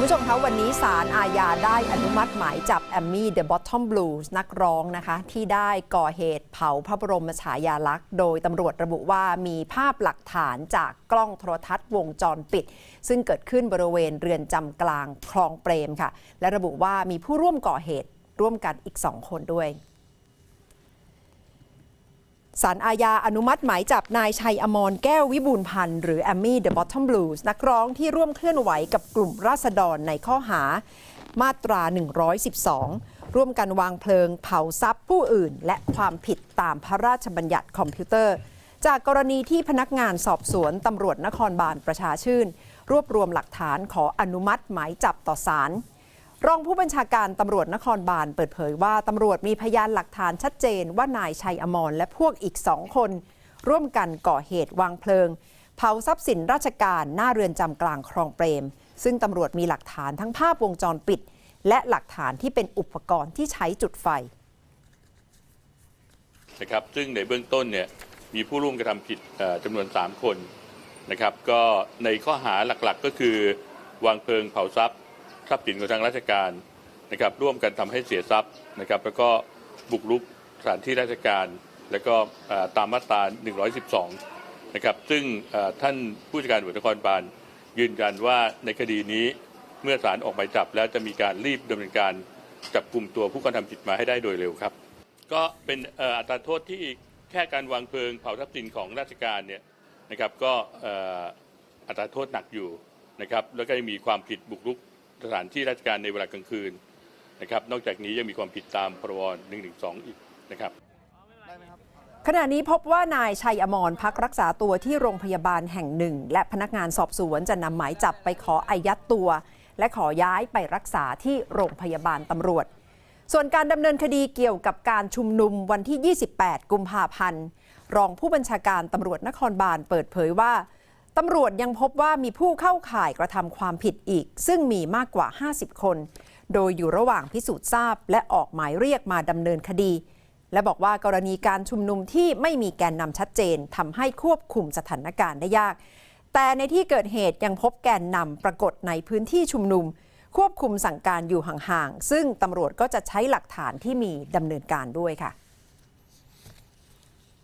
คุณผู้ชมคะวันนี้ศาลอาญาได้อนุมัติหมายจับแอมมี่เดอะบอททอมบลูส์นักร้องนะคะ ที่ได้ก่อเหตุเผาพระบรมฉายาลักษณ์ โดยตำรวจระบุว่ามีภาพหลักฐานจากกล้องโทรทัศน์วงจรปิด ซึ่งเกิดขึ้นบริเวณเรือนจำกลางคลองเปรมค่ะ และระบุว่ามีผู้ร่วมก่อเหตุร่วมกันอีกสองคนด้วย สารอาญาอนุมัติหมายจับนายชัยอมรแก้ววิบูลพันธ์หรือแอมมี่เดอะบอททอมบลูส์นักร้องที่ร่วมเคลื่อนไหวกับกลุ่มราษฎรในข้อหามาตรา 112 ร่วมกันวางเพลิงเผาทรัพย์ผู้อื่น และความผิดตามพระราชบัญญัติคอมพิวเตอร์ จากกรณีที่พนักงานสอบสวนตำรวจนครบาลประชาชื่น รวบรวมหลักฐานขออนุมัติหมายจับต่อศาล รองผู้บัญชาการตำรวจนครบาลเปิดเผยว่าตำรวจมีพยานหลักฐานชัดเจนว่านายชัยอมรและพวกอีกสองคน ร่วมกันก่อเหตุวางเพลิง เผาทรัพย์สินราชการหน้าเรือนจำกลางคลองเปรม ซึ่งตำรวจมีหลักฐานทั้งภาพวงจรปิด และหลักฐานที่เป็นอุปกรณ์ที่ใช้จุดไฟนะครับซึ่งในเบื้องต้นเนี่ยมีผู้ร่วมกระทำผิดจำนวน 3 คนนะครับก็ในข้อหาหลักๆก็คือวางเพลิงเผาทรัพย์ ทรัพย์สินของทางราชการนะครับร่วมกันทำให้เสียทรัพย์นะครับแล้วก็บุกรุกสถานที่ราชการ แล้วก็ตามมาตรา 112 นะครับซึ่งท่านผู้จัดการตำรวจนครบาลยืนยันว่าในคดีนี้เมื่อศาลออกหมายจับ แล้วจะมีการรีบดำเนินการจับกลุ่มตัวผู้กระทำผิดมาให้ได้โดยเร็วครับ ก็เป็นอัตราโทษที่แค่การวางเพลิงเผาทรัพย์สินของราชการเนี่ยนะครับก็อัตราโทษหนักอยู่นะครับแล้วก็ยังมีความผิดบุกรุก สถานที่ราชการในเวลากลางคืนนะครับนอกจากนี้ยังมีความผิดตามพรบ112 อีกนะครับขณะนี้พบว่านายชัยอมรพักรักษาตัวที่โรงพยาบาลแห่งหนึ่ง และพนักงานสอบสวนจะนำหมายจับไปขออายัดตัว และขอย้ายไปรักษาที่โรงพยาบาลตำรวจ ส่วนการดำเนินคดีเกี่ยวกับการชุมนุมวันที่ 28 กุมภาพันธ์ รองผู้บัญชาการตำรวจนครบาลเปิดเผยว่า ตำรวจยังพบว่ามีผู้เข้าข่ายกระทำความผิดอีก ซึ่งมีมากกว่า 50 คน โดยอยู่ระหว่างพิสูจน์ทราบ และออกหมายเรียกมาดำเนินคดี และบอกว่ากรณีการชุมนุมที่ไม่มีแกนนำชัดเจนทำให้ควบคุมสถานการณ์ได้ยาก แต่ในที่เกิดเหตุยังพบแกนนำปรากฏในพื้นที่ชุมนุม ควบคุมสั่งการอยู่ห่างๆซึ่งตำรวจก็จะใช้หลักฐานที่มีดำเนินการด้วยค่ะ